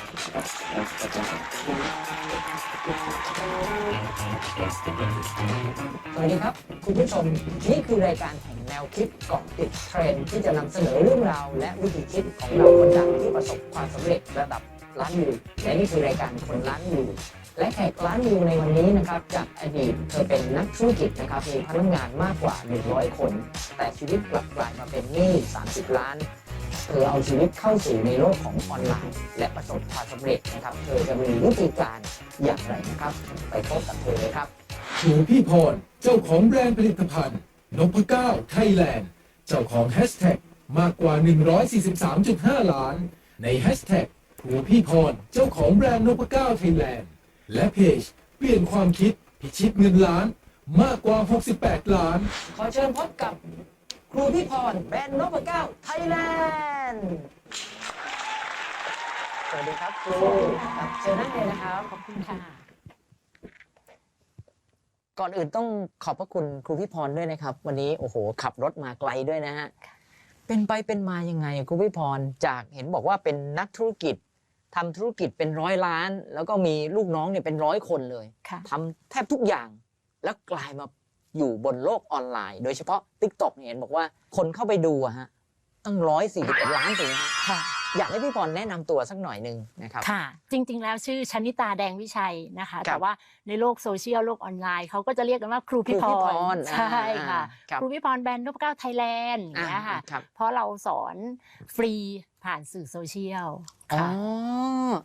สวัสดีครับ คุณผู้ชมนี่คือรายการแห่งแนวคิดเกาะติดเทรนด์ที่จะนำเสนอเรื่องราว และวิธีคิดของเราคนดังที่ประสบความสำเร็จระดับล้านวิวและนี่คือรายการคนล้านวิวและแขกล้านวิวในวันนี้นะครับจากอดีตเธอเป็นนักธุรกิจนะครับมีพนักงานมากกว่า 100 คน แต่ชีวิตกลับกลายมาเป็นหนี้ 30 ล้าน เธอเอาชีวิตเข้าสู่ในโลกของออนไลน์ และประสบความสำเร็จนะครับ เธอจะมีวิธีการอย่างไรนะครับ ไปพบกับเธอเลยครับครูพี่พร เจ้าของแบรนด์ผลิตภัณฑ์นพเก้าไทยแลนด์ เจ้าของแฮชแท็กมากกว่า 143.5 ล้าน ในแฮชแท็กครูพี่พร เจ้าของแบรนด์นพเก้าไทยแลนด์ และเพจเปลี่ยนความคิดพิชิตเงินล้านมากกว่า 68 ล้าน ขอเชิญพบกับ ครูพี่พรแบรนด์นพเก้าไทยแลนด์สวัสดีครับครูครับเชิญนั่งเลยนะครับขอบคุณค่ะ ก่อนอื่นต้องขอบพระคุณครูพี่พรด้วยนะครับ วันนี้โอ้โห ขับรถมาไกลด้วยนะฮะเป็นไปเป็นมายังไงครูพี่พรจากเห็นบอกว่าเป็นนักธุรกิจทำธุรกิจเป็นร้อยล้าน แล้วก็มีลูกน้องเนี่ยเป็นร้อยคนเลยค่ะทำแทบทุกอย่าง แล้วกลายมา อยู่บนโลกออนไลน์ โดยเฉพาะ t ิ k t o k เนี่ยเห็นบอกว่าคนเข้าไปดูอะฮะตั้งร้อยสี่สิบล้านถึงนะฮะค่ะ อยากให้พี่พรแนะนำตัวสักหน่อยหนึ่งนะครับ ค่ะ จริง ๆ แล้วชื่อชนิตาแดงวิชัยนะคะ ครับแต่ว่าในโลกโซเชียลโลกออนไลน์เขาก็จะเรียกกันว่าครูพี่ครูพพี่พรรใช่ค่ะ อ่าครับ ครูพี่พรแบรนด์นพเก้าไทยแลนด์อย่างอ่าเงี้ยค่ะครับเพราะเราสอนฟรีผ่านสื่อโซเชียลอ๋อค่ะ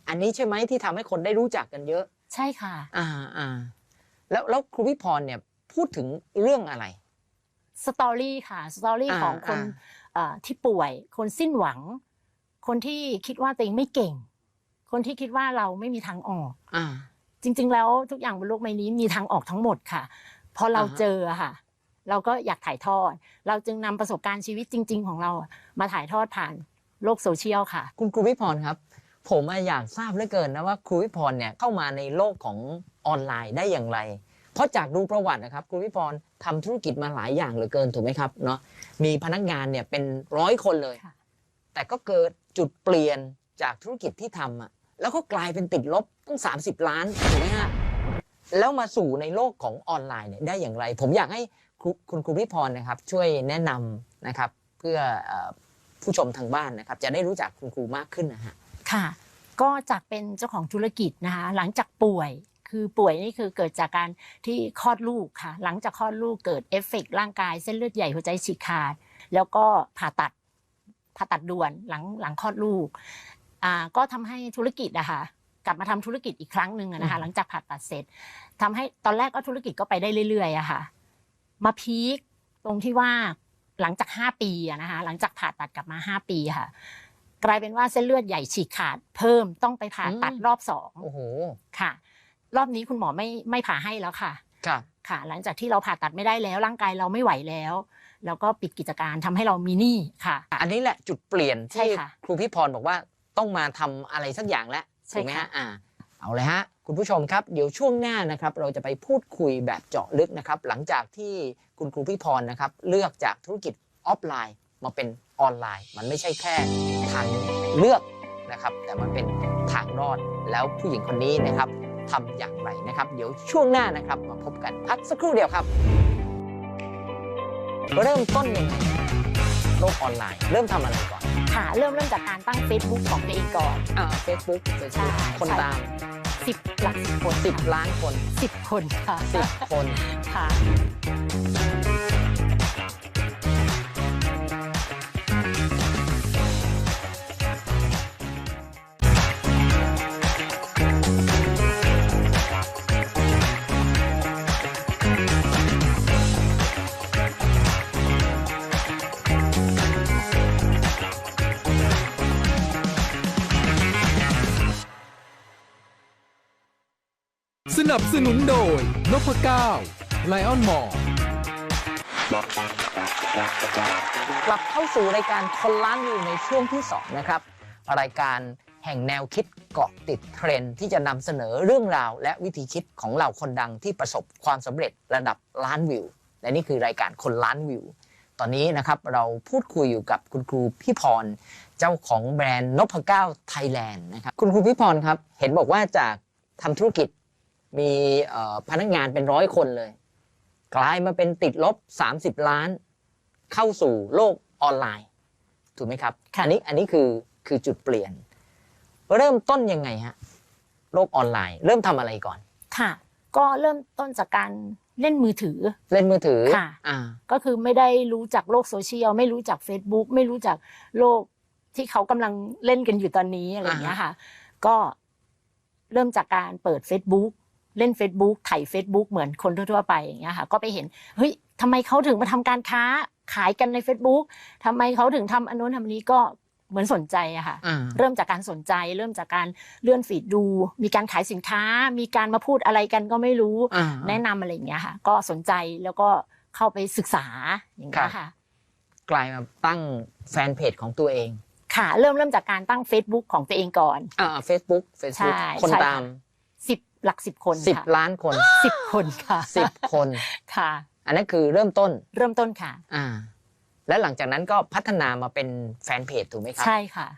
อันนี้ใช่ไหมที่ทำให้คนได้รู้จักกันเยอะ ใช่ค่ะ อ่าอ่าแล้วแล้วครูพี่พรเนี่ย พูดถึงเรื่องอะไร สตอรี่ค่ะ สตอรี่อ่าของคนอ่าเอ่อที่ป่วย คนสิ้นหวัง คนที่คิดว่าตัวเองไม่เก่ง คนที่คิดว่าเราไม่มีทางออกอ่าจริง ๆ แล้วทุกอย่างบนโลกใบนี้มีทางออกทั้งหมดค่ะ พอเราอ่าฮะเจออะค่ะ เราก็อยากถ่ายทอด เราจึงนำประสบการณ์ชีวิตจริง ๆ ของเราอะมาถ่ายทอดผ่านโลกโซเชียลค่ะ คุณครูพี่พรครับ ผมอะอยากทราบเหลือเกินนะว่าครูพี่พรเนี่ยเข้ามาในโลกของออนไลน์ได้อย่างไร เพราะจากดูประวัตินะครับครูพี่พรทำธุรกิจมาหลายอย่างเหลือเกินถูกไหมครับเนาะมีพนักงานเนี่ยเป็นร้อยคนเลยค่ะแต่ก็เกิดจุดเปลี่ยนจากธุรกิจที่ทำอะแล้วก็กลายเป็นติดลบตั้ง 30 ล้านถูกไหมฮะแล้วมาสู่ในโลกของออนไลน์เนี่ยได้อย่างไร ผมอยากให้ครูคุณครูพี่พรนะครับ ช่วยแนะนำนะครับ เพื่อเอ่อผู้ชมทางบ้านนะครับ จะได้รู้จักคุณครูมากขึ้นนะฮะค่ะ ก็จากเป็นเจ้าของธุรกิจนะคะหลังจากป่วย คือป่วยนี่คือเกิดจากการที่คลอดลูกค่ะ หลังจากคลอดลูกเกิดเอฟเฟกต์ร่างกาย เส้นเลือดใหญ่หัวใจฉีกขาด แล้วก็ผ่าตัดผ่าตัดด่วนหลังหลังคลอดลูกอ่าก็ทำให้ธุรกิจอะค่ะกลับมาทำธุรกิจอีกครั้งหนึ่งอะนะคะอืมหลังจากผ่าตัดเสร็จทำให้ตอนแรกก็ธุรกิจก็ไปได้เรื่อยๆอะค่ะ มาพีคตรงที่ว่าหลังจากห้าปีอะนะคะหลังจากผ่าตัดกลับมาห้าปีค่ะ กลายเป็นว่าเส้นเลือดใหญ่ฉีกขาด เพิ่มต้องไปผ่าตัดอืมรอบสองโอ้โหค่ะ รอบนี้คุณหมอไม่ไม่ผ่าให้แล้วค่ะครับค่ะ หลังจากที่เราผ่าตัดไม่ได้แล้ว ร่างกายเราไม่ไหวแล้ว แล้วก็ปิดกิจการทำให้เรามีหนี้ค่ะ อันนี้แหละจุดเปลี่ยนใช่ที่ค่ะครูพี่พรบอกว่าต้องมาทำอะไรสักอย่างแล้วใช่ถูกไหมค่ะ ฮะอ่า เอาเลยฮะ คุณผู้ชมครับ เดี๋ยวช่วงหน้านะครับ เราจะไปพูดคุยแบบเจาะลึกนะครับ หลังจากที่คุณครูพี่พรนะครับ เลือกจากธุรกิจออฟไลน์ มาเป็นออนไลน์ มันไม่ใช่แค่ทางเลือกนะครับ แต่มันเป็นทางรอดแล้วผู้หญิงคนนี้นะครับ ทำอย่างไรนะครับ เดี๋ยวช่วงหน้านะครับมาพบกันพักสักครู่เดียวครับ เริ่มต้นยังไงโลกออนไลน์ เริ่มทำอะไรก่อนค่ะเริ่มเริ่มจากการตั้ง Facebook ของตัวเองก่อน อ่าเฟซบุ๊กเฟซใช่บุ๊กคนใช่ตามสิบหลักสิบคนสิบล้านคนสิบคนค่ะสิบคน ค่ะ นับสนุนโดยนพเก้าไลออนมอกลับเข้าสู่รายการคนล้านวิวในช่วงที่ 2 นะครับ รายการแห่งแนวคิดเกาะติดเทรนด์ที่จะนำเสนอเรื่องราว และวิธีคิดของเหล่าคนดังที่ประสบความสำเร็จระดับล้านวิว และนี่คือรายการคนล้านวิว ตอนนี้นะครับเราพูดคุยอยู่กับคุณครูพี่พร เจ้าของแบรนด์นพเก้าไทยแลนด์นะครับ คุณครูพิพรครับ เห็นบอกว่าจากทำธุรกิจ มีเอ่อพนักงานเป็นร้อยคนเลย กลายมาเป็นติดลบ 30 ล้าน เข้าสู่โลกออนไลน์ถูกไหมครับค่ะอันี้อันนี้คือคือจุดเปลี่ยน เริ่มต้นยังไงฮะโลกออนไลน์ เริ่มทำอะไรก่อน ค่ะ ก็เริ่มต้นจากการเล่นมือถือ เล่นมือถือค่ะอ่าก็คือไม่ได้รู้จักโลกโซเชียลไม่รู้จัก Facebook ไม่รู้จักโลกที่เขากำลังเล่นกันอยู่ตอนนี้อะไรอย่างเงี้ยค่ะ ก็เริ่มจากการเปิด Facebook เล่น Facebook ถ่าย Facebook เหมือนคนทั่วๆไปอย่างเงี้ยค่ะก็ไปเห็นเฮ้ยทำไมเขาถึงมาทำการค้าขายกันใน Facebook ทำไมเขาถึงทำอันนู้นทำอันนี้ก็เหมือนสนใจอะค่ะอ่าเริ่มจากการสนใจ เริ่มจากการเลื่อนฟีดดู มีการขายสินค้า มีการมาพูดอะไรกันก็ไม่รู้อ่าแนะนำอะไรอย่างเงี้ยค่ะ ก็สนใจแล้วก็เข้าไปศึกษาอย่างเงี้ยค่ะ กลายมาตั้งแฟนเพจของตัวเอง ค่ะ เริ่มเริ่มจากการตั้ง Facebook ของตัวเองก่อนอ่า Facebook Facebook ใช่คนใช่ตามสิบ หลักสิบคนสิบค่ะล้านคนสิบคนค่ะสิบคน ค่ะ อันนั้นคือเริ่มต้นเริ่มต้นค่ะ อ่า แล้วหลังจากนั้นก็พัฒนามาเป็นแฟนเพจถูกไหมครับ ใช่ค่ะ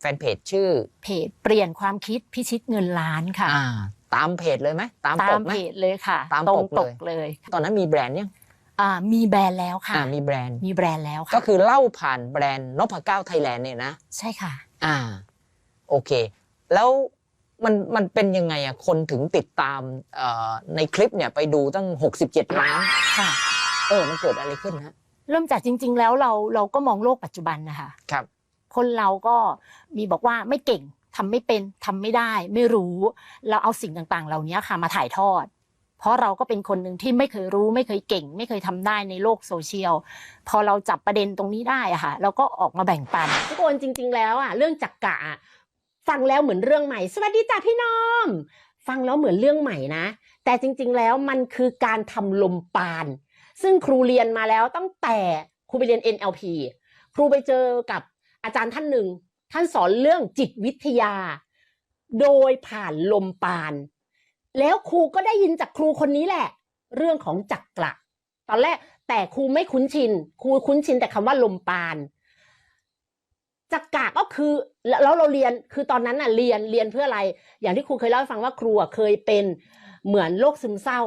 แฟนเพจชื่อเพจเปลี่ยนความคิดพิชิตเงินล้านค่ะ อ่า ตามเพจเลยไหมตามตาปมกไหม เพจเลยค่ะ ตามตรปงกเลย ปกเลยตอนนั้นมีแบรนด์ยังอ่ามีแบรนด์แล้วค่ะ อ่ามีแบรนด์ มีแบรนด์แล้วค่ะก็คือเล่าผ่านแบรนด์นพเก้าไทยแลนด์เนี่ยนะ ใช่ค่ะ อ่า โอเค แล้ว มันมันเป็นยังไงอะคนถึงติดตามเอ่อในคลิปเนี่ยไปดูตั้ง 67 ล้านค่ะ เออมันเกิดอะไรขึ้นฮะเริ่มจากจริง ๆ แล้วเราเราก็มองโลกปัจจุบันนะคะครับ คนเราก็มีบอกว่าไม่เก่งทำไม่เป็นทำไม่ได้ ไม่รู้ เราเอาสิ่งต่างๆ เหล่านี้ค่ะมาถ่ายทอด เพราะเราก็เป็นคนหนึ่งที่ไม่เคยรู้ ไม่เคยเก่ง ไม่เคยทำได้ในโลกโซเชียลพอเราจับประเด็นตรงนี้ได้อะค่ะเราก็ออกมาแบ่งปันทุกคนจริง ๆ แล้วอะเรื่องจักกะอะ ฟังแล้วเหมือนเรื่องใหม่ สวัสดีจ้าพี่น้อม ฟังแล้วเหมือนเรื่องใหม่นะ แต่จริงๆแล้วมันคือการทำลมปาน ซึ่งครูเรียนมาแล้วตั้งแต่ครูไปเรียน NLP ครูไปเจอกับอาจารย์ท่านหนึ่ง ท่านสอนเรื่องจิตวิทยา โดยผ่านลมปาน แล้วครูก็ได้ยินจากครูคนนี้แหละ เรื่องของจักระตอนแรกแต่ครูไม่คุ้นชิน ครูคุ้นชินแต่คำว่าลมปาน จักกะก็คือแล้วเราเรียนคือตอนนั้นน่ะเรียนเรียนเพื่ออะไร อย่างที่ครูเคยเล่าให้ฟังว่าครูอะเคยเป็นเหมือนโรคซึมเศร้า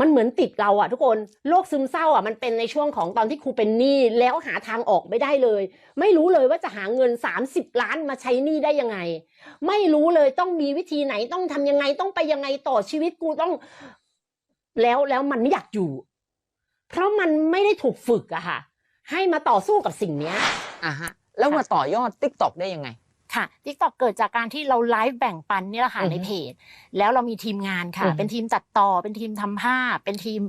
มันเหมือนติดเราอะทุกคนโรคซึมเศร้าอะมันเป็นในช่วงของตอนที่ครูเป็นหนี้แล้วหาทางออกไม่ได้เลย ไม่รู้เลยว่าจะหาเงินสามสิบล้านมาใช้หนี้ได้ยังไง ไม่รู้เลยต้องมีวิธีไหนต้องทำยังไงต้องไปยังไงต่อชีวิตกูต้อง แล้วแล้วมันไม่อยากอยู่ เพราะมันไม่ได้ถูกฝึกอะค่ะ ให้มาต่อสู้กับสิ่งเนี้ย อ่าฮะแล้วมาต่อยอด t ิ k t o k ได้ยังไง ค่ะ TikTok เกิดจากการที่เราไลฟ์แบ่งปันนี่แหละค่ะอือฮึในเพจ แล้วเรามีทีมงานค่ะ อือฮึเป็นทีมตัดต่อ เป็นทีมทำภาพ เป็นทีม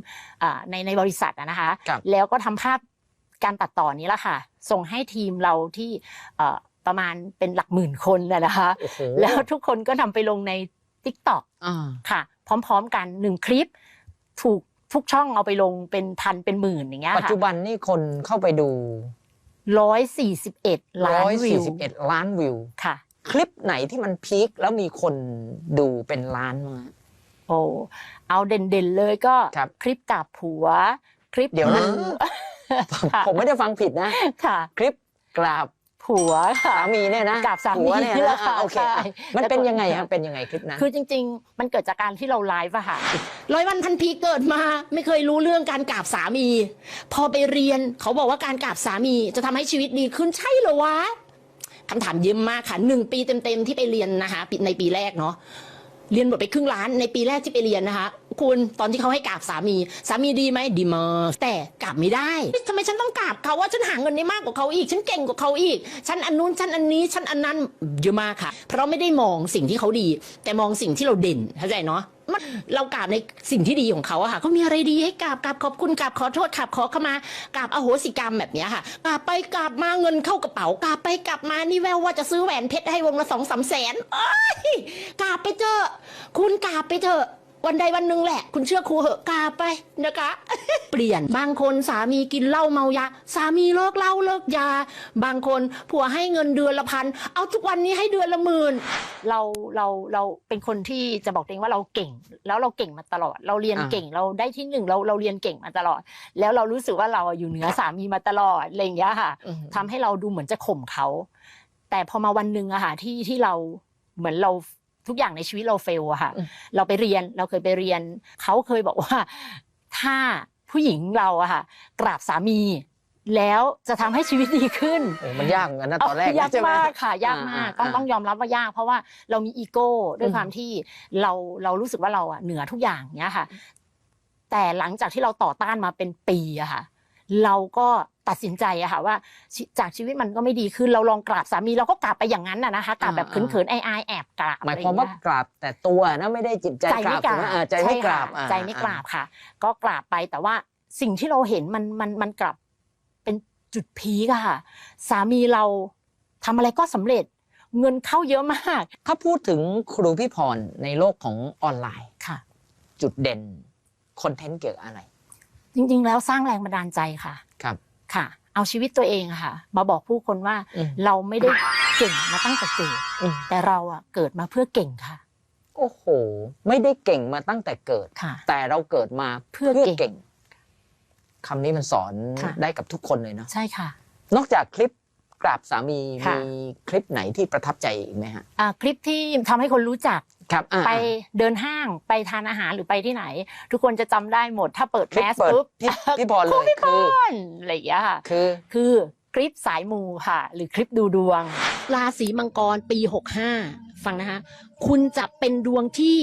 อ่าในในบริษัทอะนะคะ ครับ แล้วก็ทำภาพการตัดต่อนี้แหละค่ะ ส่งให้ทีมเราที่เอ่อประมาณเป็นหลักหมื่นคนน่ะนะคะ โอ้โหแล้วทุกคนก็นำไปลงใน TikTok อ่า ค่ะ พร้อมๆกันหนึ่งคลิป ถูก ทุกช่องเอาไปลงเป็นพันเป็นหมื่นอย่างเงี้ยปัจค่ะจุบันนี่คนเข้าไปดูร้อยสี่สิบเอ็ดล้านวิว141ล้านวิวค่ะ คลิปไหนที่มันพีคแล้วมีคนดูเป็นล้านมาโอ้เอาเด่นๆเลยก็ครับคลิปกับผัว คลิปเดี๋ยวนะค่ะผมไม่ได้ฟังผิดนะ ค่ะ คลิปกราบ ผัวค่ะสามีเนี่ยนะกราบสามีผัวเนี่ยนี่แหนะละค่ะอะโอเคใช่อะมันเป็นยังไงแล้วก็ฮะเป็นยังไงคลิปนั้นคือจริง ๆ มันเกิดจากการที่เราไลฟ์อะค่ะร้อยวันพันปีเกิดมา ไม่เคยรู้เรื่องการกราบสามี พอไปเรียนเขาบอกว่าการกราบสามีจะทำให้ชีวิตดีขึ้นใช่เหรอวะคำถามเยอะมากค่ะหนึ่งปีเต็มๆที่ไปเรียนนะคะปีในปีแรกเนาะเรียนหมดไปครึ่งล้านในปีแรกที่ไปเรียนนะคะ คุณตอนที่เขาให้กราบสามี สามีดีไหมดีมากแต่กราบไม่ได้ทำไมฉันต้องกราบเขาว่าฉันหาเงินได้มากกว่าเขาอีก ฉันเก่งกว่าเขาอีก ฉันอันนู้นฉันอันนี้ฉันอันนั้นเยอะมากค่ะ เพราะไม่ได้มองสิ่งที่เขาดี แต่มองสิ่งที่เราเด่นเข้าใจเนาะมันเรากราบในสิ่งที่ดีของเขาอะค่ะเขามีอะไรดีให้กราบกราบขอบคุณกราบขอโทษกราบขอขมากราบอโหสิกรรมแบบนี้ค่ะกราบไปกราบมาเงินเข้ากระเป๋ากราบไปกราบมานี่แววว่าจะซื้อแหวนเพชรให้วงละสองสามแสนเอ้ยกราบไปเถอะคุณกราบไปเถอะ วันใดวันหนึ่งแหละ คุณเชื่อครูเหอะกาไปนะคะ เปลี่ยนบางคนสามีกินเหล้าเมายา สามีเลิกเหล้าเลิกยา บางคนผัวให้เงินเดือนละพันเอาทุกวันนี้ให้เดือนละหมื่นเราเราเราเป็นคนที่จะบอกตัวเองว่าเราเก่ง แล้วเราเก่งมาตลอด เราเรียนอ่าเก่งเราได้ที่หนึ่งเราเราเรียนเก่งมาตลอด แล้วเรารู้สึกว่าเราอะอยู่เหนือสามีมาตลอดอะไรอย่างเงี้ยค่ะทำให้เราดูเหมือนจะข่มเขา แต่พอมาวันหนึ่งอะค่ะที่ที่เราเหมือนเรา ทุกอย่างในชีวิตเราเฟลอะค่ะอืมเราไปเรียนเราเคยไปเรียน เขาเคยบอกว่า ถ้าผู้หญิงเราอะค่ะ กราบสามีแล้วจะทำให้ชีวิตดีขึ้นโอ้มันยากเหมือนกันนะตอนแรกเายากใช่ไหมมากค่ะ ยากมากอ่าต้องอ่าต้องยอมรับว่ายาก เพราะว่าเรามีอีโก้ด้วยอืมความที่เราเรารู้สึกว่าเราอะเหนือทุกอย่างเนี้ยค่ะ แต่หลังจากที่เราต่อต้านมาเป็นปีอะค่ะ เราก็ตัดสินใจอะค่ะว่าชีจากชีวิตมันก็ไม่ดีขึ้นเราลองกราบสามีเราก็กราบไปอย่างนั้นอะนะคะกราบแบบอ่าเขินๆอายๆแอบกราบหมายความว่าอะไรองเงี้กราบแต่ตัวนะไม่ได้จิตใจใจกราไม่บกราถูบไหมอ่าใจไม่กราบใช่ค่ะอ่าใจไม่กราบค่ะ ก็กราบไปแต่ว่าสิ่งที่เราเห็นมันมันมันกลับเป็นจุดพีกอะค่ะ สามีเราทำอะไรก็สำเร็จเงินเข้าเยอะมาก ถ้าพูดถึงครูพี่พรในโลกของออนไลน์ค่ะ จุดเด่นคอนเทนต์เกี่ยวกับอะไร จริงๆ แล้วสร้างแรงบันดาลใจค่ะครับค่ะ เอาชีวิตตัวเองอะค่ะ มาบอกผู้คนว่าอืม เราไม่ได้เก่งมาตั้งแต่เกิดอืมแต่เราอะเกิดมาเพื่อเก่งค่ะโอ้โห ไม่ได้เก่งมาตั้งแต่เกิด ค่ะ แต่เราเกิดมาเพื่อเก่ง คำนี้มันสอนค่ะ ได้กับทุกคนเลยเนาะใช่ค่ะ นอกจากคลิป กราบสามีค่ะ มีคลิปไหนที่ประทับใจอีกไหมฮะ อ่าคลิปที่ทำให้คนรู้จักครับอ่าไปเดินห้างไปทานอาหารหรือไปที่ไหน ทุกคนจะจำได้หมดถ้าเปิดคลิแมปสเปิดปุ๊บ พี่พี่พรเลยคืออะไรอย่างเงี้ยค่ะ คือ คือคลิปสายมูค่ะ หรือคลิปดูดวง ราศีมังกรปี 65 ฟังนะคะคุณจะเป็นดวงที่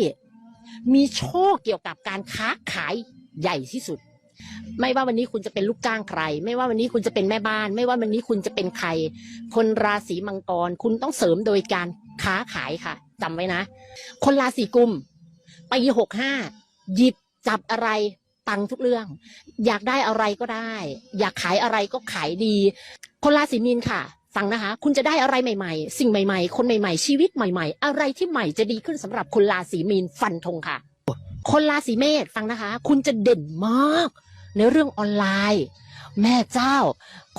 มีโชคเกี่ยวกับการค้าขายใหญ่ที่สุด ไม่ว่าวันนี้คุณจะเป็นลูกจ้างใคร ไม่ว่าวันนี้คุณจะเป็นแม่บ้าน ไม่ว่าวันนี้คุณจะเป็นใคร คนราศีมังกร คุณต้องเสริมโดยการค้าขายค่ะจำไว้นะ คนราศีกุมปี65หยิบจับอะไรปังทุกเรื่อง อยากได้อะไรก็ได้ อยากขายอะไรก็ขายดี คนราศีมีนค่ะฟังนะคะ คุณจะได้อะไรใหม่ๆ สิ่งใหม่ๆ คนใหม่ๆ ชีวิตใหม่ๆ อะไรที่ใหม่จะดีขึ้นสำหรับคนราศีมีนฟันธงค่ะ คนราศีเมษฟังนะคะ คุณจะเด่นมาก ในเรื่องออนไลน์ แม่เจ้า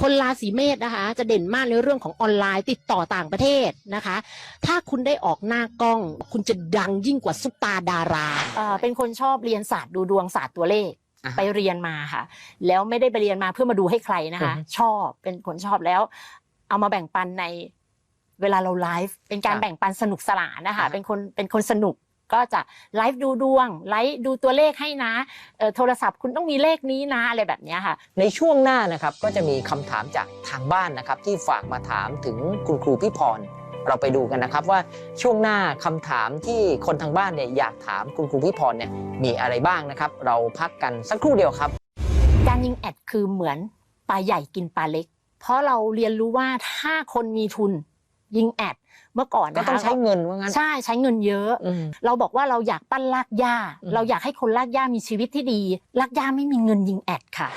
คนราศีเมษนะคะ จะเด่นมากในเรื่องของออนไลน์ติดต่อต่างประเทศนะคะ ถ้าคุณได้ออกหน้ากล้อง คุณจะดังยิ่งกว่าซุปตาดาราเอ่อเป็นคนชอบเรียนศาสตร์ดูดวงศาสตร์ตัวเลขอ่าฮะไปเรียนมาค่ะ แล้วไม่ได้ไปเรียนมาเพื่อมาดูให้ใครนะคะอือฮึชอบเป็นคนชอบแล้ว เอามาแบ่งปันในเวลาเราไลฟ์เป็นการครับแบ่งปันสนุกสนานนะคะอ่าฮะเป็นคนเป็นคนสนุก ก็จะไลฟ์ดูดวงไลฟ์ดูตัวเลขให้นะเอ่อโทรศัพท์คุณต้องมีเลขนี้นะอะไรแบบเนี้ยค่ะ ในช่วงหน้านะครับก็จะมีคำถามจากทางบ้านนะครับ ที่ฝากมาถามถึงคุณครูพี่พรเราไปดูกันนะครับว่าช่วงหน้าคำถามที่คนทางบ้านเนี่ยอยากถามคุณครูพี่พรเนี่ยมีอะไรบ้างนะครับ เราพักกันสักครู่เดียวครับ การยิงแอดคือเหมือนปลาใหญ่กินปลาเล็ก เพราะเราเรียนรู้ว่าถ้าคนมีทุน ยิงแอดเมื่อก่อนก็นะคะต้องใช้เงินว่างั้นใช่ใช้เงินเยอะอืมเราบอกว่าเราอยากปั้นลากหญ้าอืมเราอยากให้คนลากหญ้ามีชีวิตที่ดีลากหญ้าไม่มีเงินยิงแอดค่ะ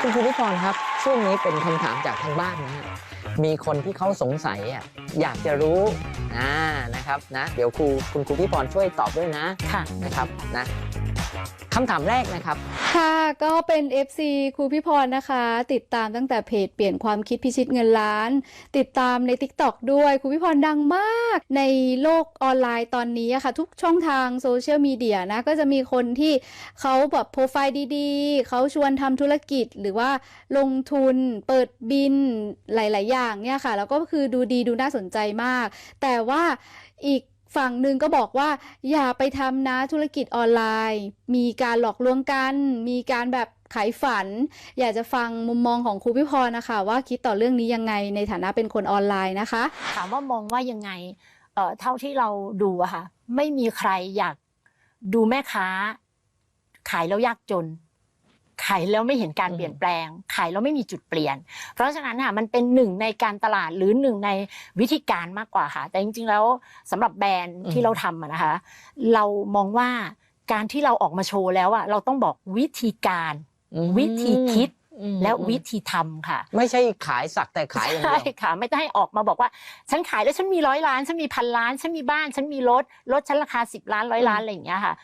คุณครูพี่พรครับ ช่วงนี้เป็นคำถามจากทางบ้านนะฮะมีคนที่เขาสงสัยอะอยากจะรู้นะนะครับนะ เดี๋ยวครูคุณครูพี่พรช่วยตอบด้วยนะค่ะนะครับนะ คำถามแรกนะครับ ค่ะก็เป็น FC ครูพี่พรนะคะ ติดตามตั้งแต่เพจเปลี่ยนความคิดพิชิตเงินล้าน ติดตามใน TikTok ด้วยครูพี่พรดังมาก ในโลกออนไลน์ตอนนี้อะค่ะ ทุกช่องทางโซเชียลมีเดียนะก็จะมีคนที่เขาแบบโปรไฟล์ดีๆ เขาชวนทำธุรกิจหรือว่าลงทุนเปิดบินหลาย ๆ อย่างเนี่ยค่ะ แล้วก็คือดูดีดูน่าสนใจมาก แต่ว่าอีก ฝั่งหนึ่งก็บอกว่า อย่าไปทำนะธุรกิจออนไลน์ มีการหลอกลวงกัน มีการแบบขายฝัน อยากจะฟังมุมมองของครูพี่พรนะคะ ว่าคิดต่อเรื่องนี้ยังไงในฐานะเป็นคนออนไลน์นะคะ ถามว่ามองว่ายังไงเอ่อเท่าที่เราดูอะค่ะ ไม่มีใครอยากดูแม่ค้า ขายแล้วยากจน ขายแล้วไม่เห็นการอืมเปลี่ยนแปลง ขายแล้วไม่มีจุดเปลี่ยน เพราะฉะนั้นค่ะมันเป็นหนึ่งในการตลาดหรือหนึ่งในวิธีการมากกว่าค่ะ แต่จริงๆแล้วสำหรับแบรนด์ที่เราทำอะนะคะ เรามองว่าการที่เราออกมาโชว์แล้วอะเราต้องบอกวิธีการอืมวิธีคิดอืมและวิธีทำค่ะ ไม่ใช่ขายสักแต่ขายอย่างเดีใช่ยวค่ะ ไม่ต้องให้ออกมาบอกว่า ฉันขายแล้วฉันมีร้อยล้านฉันมีพันล้าน ฉันมีบ้าน ฉันมีรถรถฉันราคาสิบล้านร้อยล้านอะไรอย่างเงี้ยค่ะ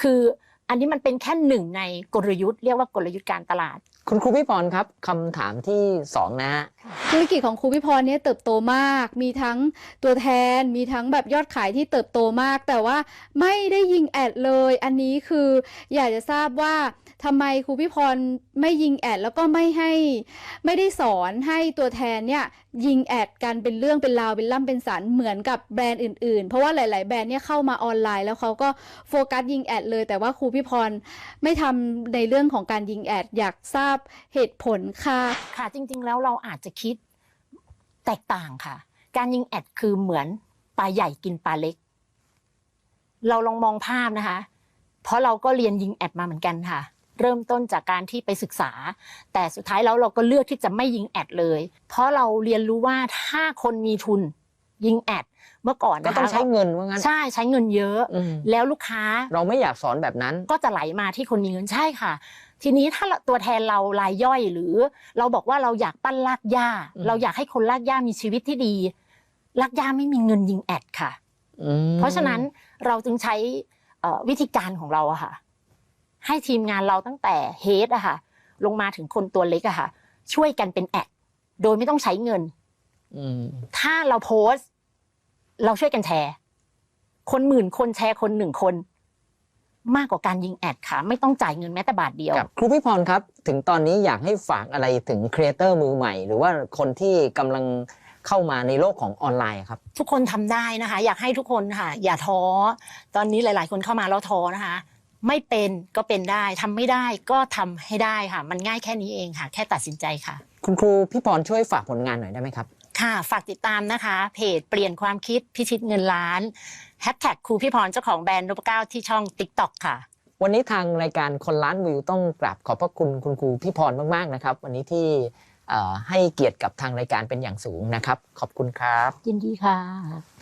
คือ อันนี้มันเป็นแค่หนึ่งในกลยุทธ์เรียกว่ากลยุทธ์การตลาด คุณครูพี่พรครับคำถามที่สองนะฮะธุรกิจของครูพี่พรเนี่ยเติบโตมาก มีทั้งตัวแทน มีทั้งแบบยอดขายที่เติบโตมาก แต่ว่าไม่ได้ยิงแอดเลย อันนี้คืออยากจะทราบว่า ทำไมครูพี่พรไม่ยิงแอดแล้วก็ไม่ให้ไม่ได้สอนให้ตัวแทนเนี่ยยิงแอดกันเป็นเรื่องเป็นราวเป็นล่ำเป็นสันเหมือนกับแบรนด์อื่นๆ เพราะว่าหลาย ๆ แบรนด์เนี่ยเข้ามาออนไลน์ แล้วเขาก็โฟกัสยิงแอดเลย แต่ว่าครูพี่พรไม่ทำในเรื่องของการยิงแอดอยากทราบเหตุผลค่ะค่ะจริง ๆ แล้วเราอาจจะคิดแตกต่างค่ะ การยิงแอดคือเหมือนปลาใหญ่กินปลาเล็ก เราลองมองภาพนะคะ เพราะเราก็เรียนยิงแอดมาเหมือนกันค่ะ เริ่มต้นจากการที่ไปศึกษา แต่สุดท้ายแล้วเราก็เลือกที่จะไม่ยิงแอดเลย เพราะเราเรียนรู้ว่าถ้าคนมีทุนยิงแอดเมื่อก่อนก็นะคะต้องใช้เงินว่างั้นใช่ใช้เงินเยอะอืมแล้วลูกค้าเราไม่อยากสอนแบบนั้น ก็จะไหลมาที่คนมีเงินใช่ค่ะ ทีนี้ถ้าเราตัวแทนเรารายย่อยหรือ เราบอกว่าเราอยากปั้นลากย่าอืมเราอยากให้คนลากย่ามีชีวิตที่ดีลากย่าไม่มีเงินยิงแอดค่ะอืมเพราะฉะนั้นเราจึงใช้เอ่อวิธีการของเราอะค่ะ ให้ทีมงานเราตั้งแต่เฮดอะค่ะ ลงมาถึงคนตัวเล็กอะค่ะ ช่วยกันเป็นแอดโดยไม่ต้องใช้เงินอืมถ้าเราโพสต์เราช่วยกันแชร์ คนหมื่นคนแชร์คนหนึ่งคน มากกว่าการยิงแอดค่ะ ไม่ต้องจ่ายเงินแม้แต่บาทเดียวครับครูพี่พรครับ ถึงตอนนี้อยากให้ฝากอะไรถึงครีเอเตอร์มือใหม่ หรือว่าคนที่กำลังเข้ามาในโลกของออนไลน์ครับ ทุกคนทำได้นะคะ อยากให้ทุกคนค่ะ อย่าท้อ ตอนนี้หลาย ๆ คนเข้ามาแล้วท้อนะคะ ไม่เป็นก็เป็นได้ทำไม่ได้ก็ทำให้ได้ค่ะ มันง่ายแค่นี้เองค่ะ แค่ตัดสินใจค่ะ คุณครูพี่พรช่วยฝากผลงานหน่อยได้ไหมครับค่ะ ฝากติดตามนะคะ เพจเปลี่ยนความคิดพิชิตเงินล้านแฮชแท็กครูพี่พรเจ้าของแบรนด์นพเก้าที่ช่อง TikTok ค่ะ วันนี้ทางรายการคนล้านวิวต้องกราบขอบพระคุณคุณครูพี่พรมากๆนะครับ วันนี้ที่เอ่อให้เกียรติกับทางรายการเป็นอย่างสูงนะครับ ขอบคุณครับ ยินดีค่ะ